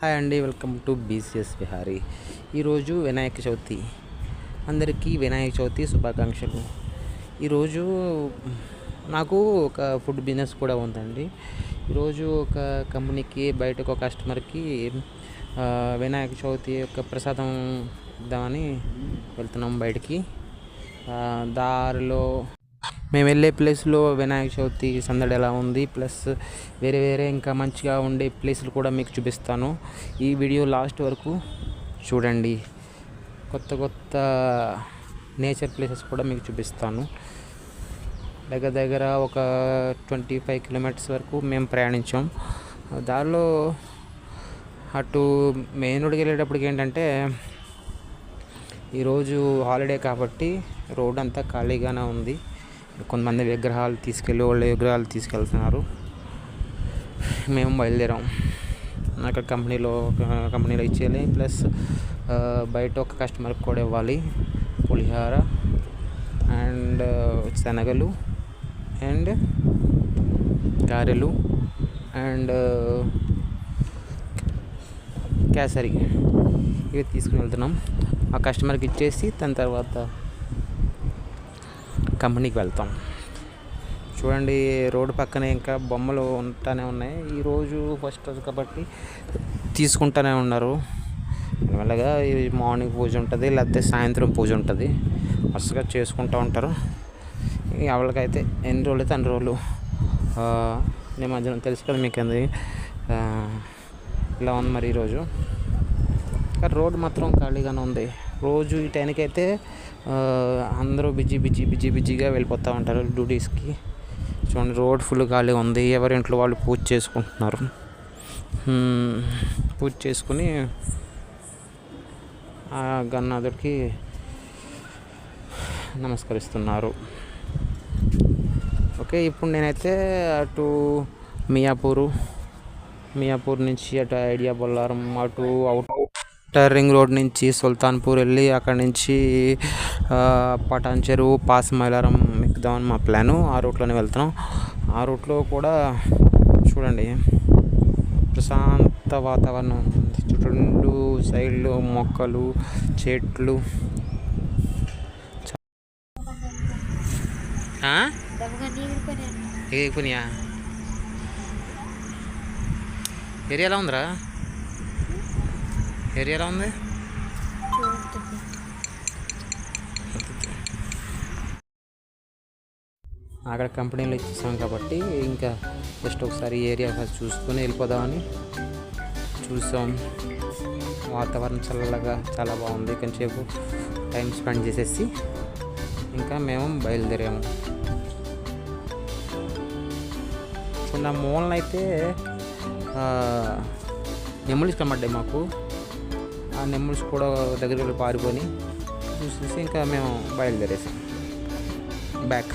Hi అండి welcome to BCs Vihari. ఈరోజు వినాయక చవితి. అందరికీ వినాయక చవితి శుభాకాంక్షలు. ఈరోజు నాకు ఒక ఫుడ్ బిజినెస్ కూడా ఉందండి. ఈరోజు ఒక కంపెనీకి బయటకు ఒక కస్టమర్కి వినాయక చవితి యొక్క ప్రసాదం ఇద్దామని వెళ్తున్నాం బయటికి. దారిలో మేము వెళ్ళే ప్లేస్లో వినాయక చవితి సందడి ఎలా ఉంది ప్లస్ వేరే వేరే ఇంకా మంచిగా ఉండే ప్లేసులు కూడా మీకు చూపిస్తాను. ఈ వీడియో లాస్ట్ వరకు చూడండి. కొత్త కొత్త నేచర్ ప్లేసెస్ కూడా మీకు చూపిస్తాను. దగ్గర దగ్గర ఒక ట్వంటీ ఫైవ్ కిలోమీటర్స్ వరకు మేము ప్రయాణించాం. దారిలో అటు మెయిన్ రోడ్కి వెళ్ళేటప్పటికి ఏంటంటే ఈరోజు హాలిడే కాబట్టి రోడ్ అంతా ఖాళీగానే ఉంది. కొంతమంది విగ్రహాలు తీసుకెళ్ళి వాళ్ళ విగ్రహాలు తీసుకెళ్తున్నారు. మేము బయలుదేరాం. అక్కడ కంపెనీలో కంపెనీలో ఇచ్చేయాలి. ప్లస్ బయట ఒక కస్టమర్కి కూడా ఇవ్వాలి. పులిహార అండ్ శనగలు అండ్ గారెలు అండ్ కేసరి. ఇవి తీసుకుని వెళ్తున్నాం. ఆ కస్టమర్కి ఇచ్చేసి దాని తర్వాత కంపెనీకి వెళ్తాం. చూడండి రోడ్డు పక్కనే ఇంకా బొమ్మలు ఉంటానే ఉన్నాయి. ఈరోజు ఫస్ట్ రోజు కాబట్టి తీసుకుంటానే ఉన్నారు. మెల్లగా ఈ మార్నింగ్ పూజ ఉంటుంది లేకపోతే సాయంత్రం పూజ ఉంటుంది. వరుసగా చేసుకుంటూ ఉంటారు. ఎవరికైతే ఎన్ని రోజులు అయితే అన్ని రోజులు ఆ, నిమజ్జనం తెలుసు కదా మీకు అంది. ఇలా ఉంది మరి ఈరోజు కానీ రోడ్డు మాత్రం ఖాళీగానే ఉంది. రోజు ఈ టైంకి అయితే అందరూ బిజీ బిజీ బిజీ బిజీగా వెళ్ళిపోతూ ఉంటారు డ్యూటీస్కి. చూడండి రోడ్ ఫుల్ ఖాళీ ఉంది. ఎవరి ఇంట్లో వాళ్ళు పూజ చేసుకుంటున్నారు? పూజ చేసుకుని ఆ గన్నాథుడికి నమస్కరిస్తున్నారు. ఓకే ఇప్పుడు నేనైతే అటు మియాపూరు మియాపూర్ నుంచి అటు ఐడియా బొల్లారం అటు అవుట్ అవుటర్ రింగ్ రోడ్ నుంచి సుల్తాన్పూర్ వెళ్ళి అక్కడ నుంచి పటాన్ చెరువు పాస్ మైలారం ఎక్కుదామని మా ప్లాను. ఆ రూట్లోనే వెళ్తున్నాం. ఆ రూట్లో కూడా చూడండి ప్రశాంత వాతావరణం ఉంది. చుట్టూ సైడ్లు మొక్కలు చెట్లు. ఎగిపోయినాయా ఏరియా ఎలా ఉందిరా? ఏరియా ఎలా ఉంది అక్కడ కంపెనీలో ఇచ్చేసాం కాబట్టి ఇంకా జస్ట్ ఒకసారి ఏరియా ఫస్ట్ చూసుకొని వెళ్ళిపోదామని చూసాం. వాతావరణం చల్లగా చాలా బాగుంది. కొంచెంసేపు టైం స్పెండ్ చేసేసి ఇంకా మేము బయలుదేరాము. చిన్న మూలనైతే మూలన అయితే కనబడ్డాయి మాకు. ఆ నెమ్మల్స్ కూడా దగ్గరికి వెళ్ళి పారిపోయి చూసేసి ఇంకా మేము బయలుదేరేసాం. బ్యాక్